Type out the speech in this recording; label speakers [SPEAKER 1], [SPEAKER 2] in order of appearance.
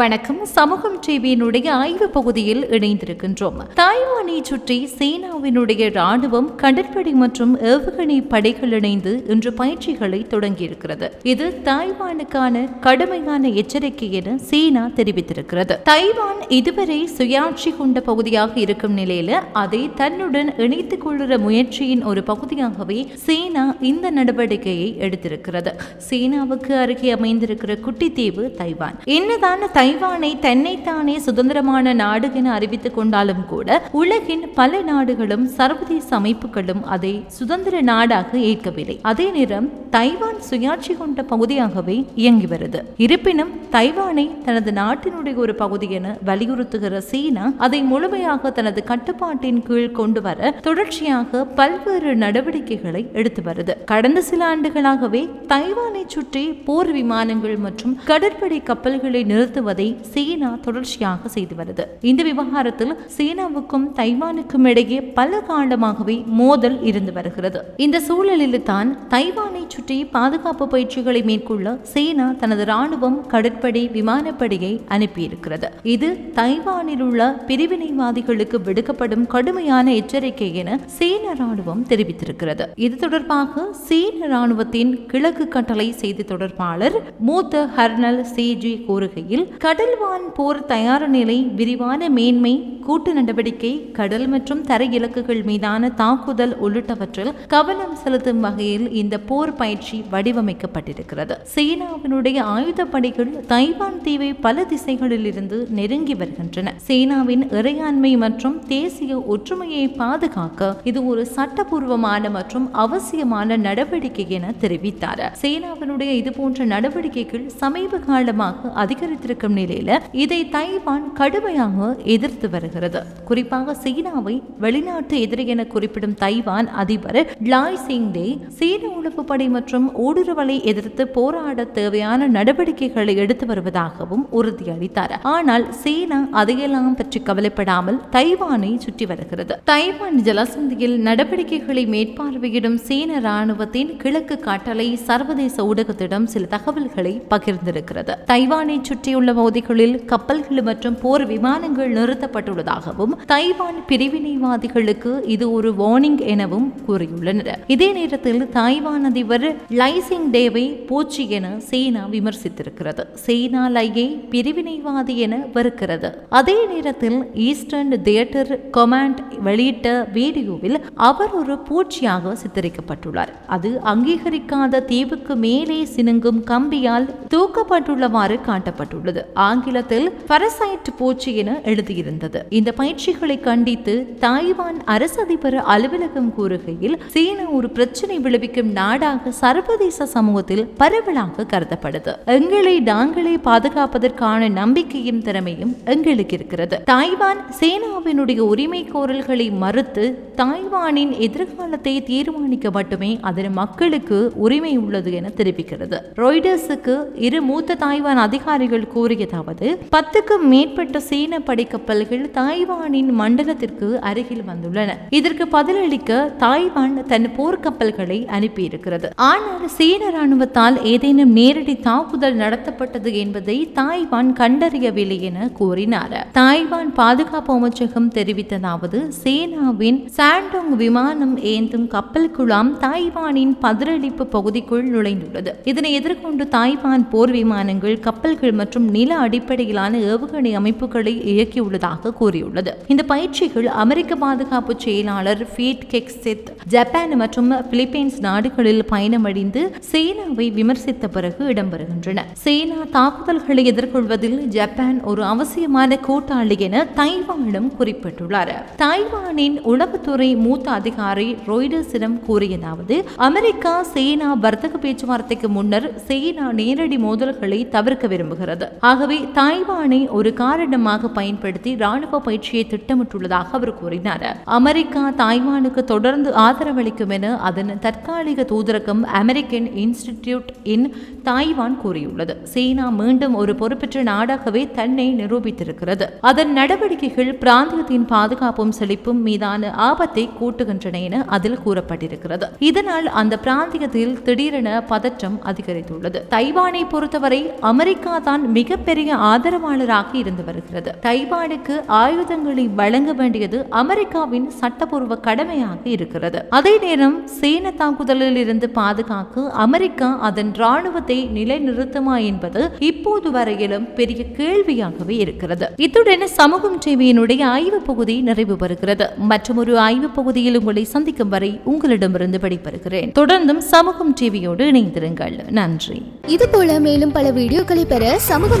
[SPEAKER 1] வணக்கம். சமூகம் டிவியினுடைய ஆய்வு பகுதியில் இணைந்திருக்கின்றோம். தாய்வானை சுற்றி சீனாவினுடைய ராணுவம் கடற்படை மற்றும் ஏவுகணை படைகள் இணைந்து இன்று பயிற்சிகளை தொடங்கியிருக்கிறது. இது தாய்வானுக்கான கடுமையான எச்சரிக்கை என சீனா தெரிவித்திருக்கிறது. தைவான் இதுவரை சுயாட்சி கொண்ட பகுதியாக இருக்கும் நிலையில அதை தன்னுடன் இணைத்துக் கொள்ளுற முயற்சியின் ஒரு பகுதியாகவே சீனா இந்த நடவடிக்கையை எடுத்திருக்கிறது. சீனாவுக்கு அருகே அமைந்திருக்கிற குட்டித்தீவு தைவான் என்னதான் தைவானை தன்னைத்தானே சுதந்திரமான நாடு என அறிவித்துக் கொண்டாலும் கூட உலகின் பல நாடுகளும் சர்வதேச அமைப்புகளும் அதை சுதந்திர நாடாக ஏற்கவில்லை. அதே நேரம் தைவான் சுயாட்சி கொண்ட பகுதியாகவே இயங்கி வருது. இருப்பினும் தைவானை தனது நாட்டினுடைய ஒரு பகுதி என வலியுறுத்துகிற சீனா அதை முழுமையாக தனது கட்டுப்பாட்டின் கீழ் கொண்டு வர தொடர்ச்சியாக பல்வேறு நடவடிக்கைகளை எடுத்து வருது. கடந்த சில ஆண்டுகளாகவே தைவானை சுற்றி போர் விமானங்கள் மற்றும் கடற்படை கப்பல்களை நிறுத்துவது சீனா தொடர்ச்சியாக செய்து வருது. இந்த விவகாரத்தில் சீனாவுக்கும் தைவானுக்கும் இடையே பல காலமாகவே மோதல் இருந்து வருகிறது. இந்த சூழலில் தான் தைவானை சுற்றி பாதுகாப்பு பயிற்சிகளை மேற்கொள்ள சீனா தனது ராணுவம் கடற்படை விமானப்படையை அனுப்பியிருக்கிறது. இது தைவானில் உள்ள பிரிவினைவாதிகளுக்கு விடுக்கப்படும் கடுமையான எச்சரிக்கை என சீன ராணுவம் தெரிவித்திருக்கிறது. இது தொடர்பாக சீன ராணுவத்தின் கிழக்கு கட்டளை செய்தி தொடர்பாளர் மூத்த ஹர்னல் சிஜி கூறுகையில் கடல்வான் போர் தயார் நிலை விரிவான மேன்மை கூட்டு நடவடிக்கை கடல் மற்றும் தரை இலக்குகள் மீதான தாக்குதல் உள்ளிட்டவற்றில் கவனம் செலுத்தும் வகையில் இந்த போர் பயிற்சி வடிவமைக்கப்பட்டிருக்கிறது. சீனாவினுடைய ஆயுதப்படைகள் தைவான் தீவை பல திசைகளில் இருந்து நெருங்கி வருகின்றன. சீனாவின் இறையாண்மை மற்றும் தேசிய ஒற்றுமையை பாதுகாக்க இது ஒரு சட்டபூர்வமான மற்றும் அவசியமான நடவடிக்கை என தெரிவித்தார். சீனாவினுடைய இதுபோன்ற நடவடிக்கைகள் சமீப காலமாக அதிகரித்திருக்கும் நிலையில இதை தைவான் கடுமையாக எதிர்த்து வருகிறது. குறிப்பாக சீனாவை வெளிநாட்டு எதிரி என குறிப்பிடும் தைவான் அதிபர் லாய் சிங்டே சீன சீன படை மற்றும் ஊடுருவலை எதிர்த்து போராட தேவையான நடவடிக்கைகளை எடுத்து வருவதாகவும் உறுதியளித்தார். ஆனால் சீனா அதையெல்லாம் பற்றி கவலைப்படாமல் தைவானை சுற்றி வருகிறது. தைவான் ஜலசந்தியில் நடவடிக்கைகளை மேற்பார்வையிடும் சீன ராணுவத்தின் கிழக்கு காட்டலை சர்வதேச ஊடகத்திடம் சில தகவல்களை பகிர்ந்திருக்கிறது. தைவானை சுற்றியுள்ள மோதிகளில் கப்பல்கள் மற்றும் போர் விமானங்கள் நிறுத்தப்பட்டுள்ளதாகவும் தைவான் பிரிவினைவாதிகளுக்கு இது ஒரு வார்னிங் எனவும் கூறியுள்ளனர். இதே நேரத்தில் தைவான் அதிபர் லைசிங் டேவை பூச்சி என சீனா விமர்சித்திருக்கிறது. சீனா லையை பிரிவினைவாதி என வெறுக்கிறது. அதே நேரத்தில் ஈஸ்டர்ன் தியேட்டர் கொமாண்ட் வெளியிட்ட வீடியோவில் அவர் ஒரு பூச்சியாக சித்தரிக்கப்பட்டுள்ளார். அது அங்கீகரிக்காத தீவுக்கு மேலே சினுங்கும் கம்பியால் தூக்கப்பட்டுள்ளவாறு காட்டப்பட்டுள்ளது. ஆங்கிலத்தில் பரசைட் பூச்சி என எழுதியிருந்தது. இந்த பயிற்சிகளை கண்டித்து தாய்வான் அரசு அதிபர் அலுவலகம் கூறுகையில் சீனா ஒரு பிரச்சனை விளைவிக்கும் நாடாக சர்வதேச சமூகத்தில் பரவலாக கருதப்படுது. எங்களை நாங்களே பாதுகாப்பதற்கான நம்பிக்கையும் திறமையும் எங்களுக்கு இருக்கிறது. தாய்வான் சீனாவினுடைய உரிமை கோரல்களை மறுத்து தாய்வானின் எதிர்காலத்தை தீர்மானிக்க மட்டுமே அதன் மக்களுக்கு உரிமை உள்ளது என தெரிவிக்கிறது. ராய்டர்ஸுக்கு இரு மூத்த தாய்வான் அதிகாரிகள் கூறியதாவது பத்துக்கும் மேற்பட்ட சீன படைக்கப்பல்கள் தாய்வானின் மண்டலத்திற்கு அருகில் வந்துள்ளன. இதற்கு பதிலளிக்க தாய்வான் தன் போர்க்கப்பல்களை அனுப்பியிருக்கிறது. ஆனால் சீன ராணுவத்தால் ஏதேனும் நேரடி தாக்குதல் நடத்தப்பட்டது என்பதை தாய்வான் கண்டறியவில்லை என கூறினார். தாய்வான் பாதுகாப்பு அமைச்சகம் தெரிவித்ததாவது சீனாவின் சாண்டோங் விமானம் ஏந்தும் கப்பல் குழாம் தாய்வானின் பதிலளிப்பு பகுதிக்குள் நுழைந்துள்ளது. இதனை எதிர்கொண்டு தாய்வான் போர் விமானங்கள் கப்பல்கள் மற்றும் நில அடிப்படையிலான ஏவுகணை அமைப்புகளை இயக்கியுள்ளதாக கூறியுள்ளது. இந்த பயிற்சிகள் அமெரிக்க பாதுகாப்பு செயலாளர் ஃபீட் கெக்ஸித் ஜப்பான் மற்றும் பிலிப்பைன்ஸ் நாடுகளில் பயணமடைந்து சீனாவை விமர்சித்த பிறகு இடம்பெறுகின்றன. சீனா தாக்குதல்களை எதிர்கொள்வதில் ஜப்பான் ஒரு அவசியமான கூட்டாளி என தைவானும் குறிப்பிட்டுள்ளார். தைவானின் உளவுத்துறை மூத்த அதிகாரி ரோய்டர்ஸிடம் கூறியதாவது அமெரிக்கா சீனா வர்த்தக பேச்சுவார்த்தைக்கு முன்னர் சீனா நேரடி மோதல்களை தவிர்க்க விரும்புகிறது. ஆகவே தாய்வானை ஒரு காரணமாக பயன்படுத்தி ராணுவ பயிற்சியை திட்டமிட்டுள்ளதாக அவர் கூறினார். அமெரிக்கா தாய்வானுக்கு தொடர்ந்து ஆதரவளிக்கும் என அதன் தற்காலிக தூதரகம் அமெரிக்கன் இன்ஸ்டிடியூட் இன் தாய்வான் கூறியுள்ளது. சீனா மீண்டும் ஒரு பொறுப்பற்ற நாடாகவே தன்னை நிரூபித்திருக்கிறது. அதன் நடவடிக்கைகள் பிராந்தியத்தின் பாதுகாப்பும் செழிப்பும் மீதான ஆபத்தை கூட்டுகின்றன என அதில் கூறப்பட்டிருக்கிறது. இதனால் அந்த பிராந்தியத்தில் திடீரென பதற்றம் அதிகரித்துள்ளது. தைவானை பொறுத்தவரை அமெரிக்கா தான் மிக மிகப்பெரிய ஆதரவாளராக இருந்து வருகிறது. தைவானுக்கு ஆயுதங்களை வழங்க வேண்டியது அமெரிக்காவின் சட்டப்பூர்வ கடமையாக இருக்கிறது. அதே நேரம் சீன தாக்குதலில் இருந்து பாதுகாக்க அமெரிக்கா அதன் ராணுவத்தை நிலைநிறுத்துமா என்பது இப்போது வரையிலும் பெரிய கேள்வியாகவே இருக்கிறது. இத்துடன் சமூகம் டிவியினுடைய ஆய்வு பகுதி நிறைவு பெறுகிறது. மற்றும் ஒரு ஆய்வு பகுதியில் உங்களை சந்திக்கும் வரை உங்களிடமிருந்து படிப்பெறுகிறேன் தொடர்ந்தும் சமூகம் டிவியோடு இணைந்திருங்கள். நன்றி.
[SPEAKER 2] இது போல மேலும் பல வீடியோக்களை பெற சமூகம்